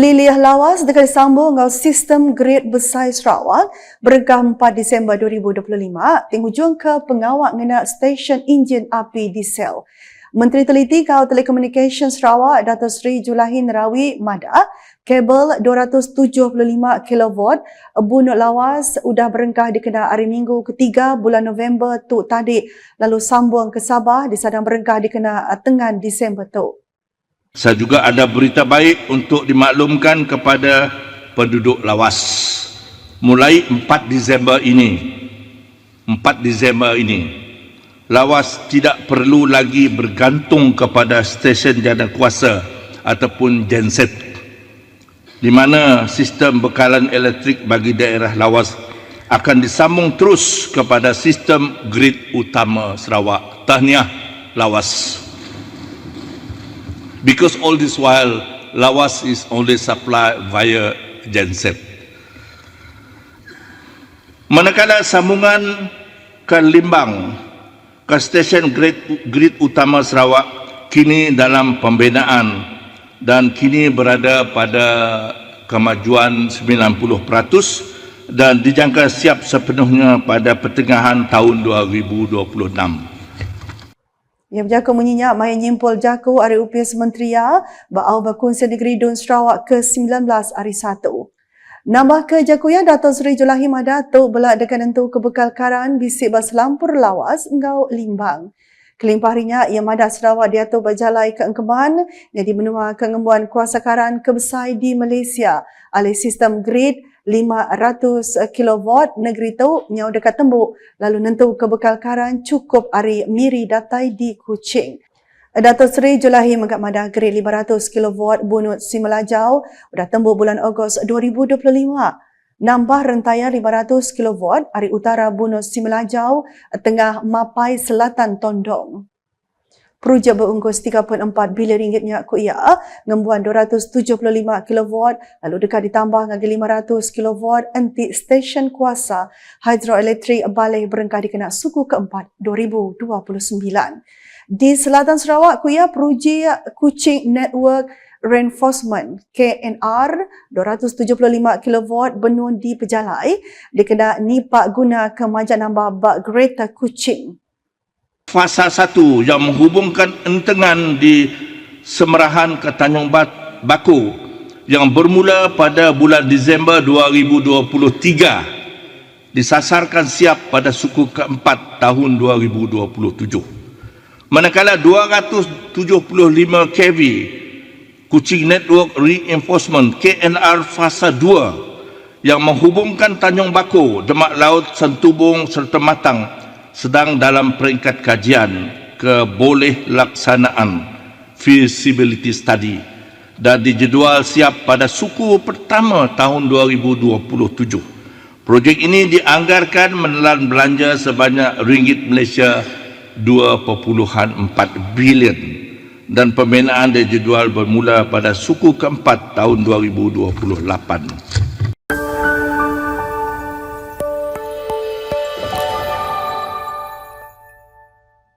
Pelilih lawas dekat disambung dengan sistem grade besar Sarawak berengkah 4 Disember 2025 tinghujung ke pengawak ngena stesen enjin api diesel. Menteri Teliti Kau Telekomunikasi Sarawak Dato' Sri Julahin Rawi Mada kabel 275 kV bunut lawas sudah berengkah dikena hari Minggu ketiga bulan November tu tadi lalu sambung ke Sabah disadang berengkah dikena tengan Disember tu. Saya juga ada berita baik untuk dimaklumkan kepada penduduk lawas. Mulai 4 Disember ini, 4 Disember ini, lawas tidak perlu lagi bergantung kepada stesen jana kuasa ataupun genset di mana sistem bekalan elektrik bagi daerah lawas akan disambung terus kepada sistem grid utama Sarawak. Tahniah lawas. Because all this while, Lawas is only supplied via genset. Manakala sambungan ke Limbang ke stesen grid, grid utama Sarawak kini dalam pembinaan dan kini berada pada kemajuan 90% dan dijangka siap sepenuhnya pada pertengahan tahun 2026. Yang berjaku menyenyak maya nyimpul jaku hari UPS Mentria Ba'au Bakunsi Negeri Dun Sarawak ke-19 hari 1. Nambah ke jaku yang Dato' Seri Julahi Madatuk belak dekat nentu kebekal karan bisik bas lampur lawas engau limbang. Kelimpah harinya ia madah Sarawak diatur berjalai ke Engkeman yang dimenua kengembuan kuasa karan kebesai di Malaysia alih sistem grid 500 kW negeri tu nyau dekat tembuk lalu nentu kebekal karan cukup hari miri datai di Kuching. Dato Seri Julahi mengat madah grid 500 kW bunut Simelajau dah tembuk bulan Ogos 2025. Nambah rentaian 500 kW hari utara bunut Simelajau tengah mapai selatan Tondong. Projek berungkus 34 bilion ringgitnya kuia ngembuan 275 kV lalu dekat ditambah dengan 500 kV anti stesen kuasa hidroelektrik balai berengkah dikena suku keempat 2029. Di selatan Sarawak kuia projek Kuching Network Reinforcement KNR 275 kV benun di Pejalai dikena nipak guna kemajuan nambah bak Greater Kuching fasa satu yang menghubungkan entengan di Semerahan ke Tanjung Baku yang bermula pada bulan Disember 2023 disasarkan siap pada suku keempat tahun 2027. Manakala 275 kV Kuching Network Reinforcement KNR fasa 2 yang menghubungkan Tanjung Baku, Demak Laut, Sentubung serta Matang sedang dalam peringkat kajian keboleh laksanaan feasibility study dan dijadual siap pada suku pertama tahun 2027. Projek ini dianggarkan menelan belanja sebanyak ringgit Malaysia 2.4 bilion dan pembinaan dijadual bermula pada suku keempat tahun 2028.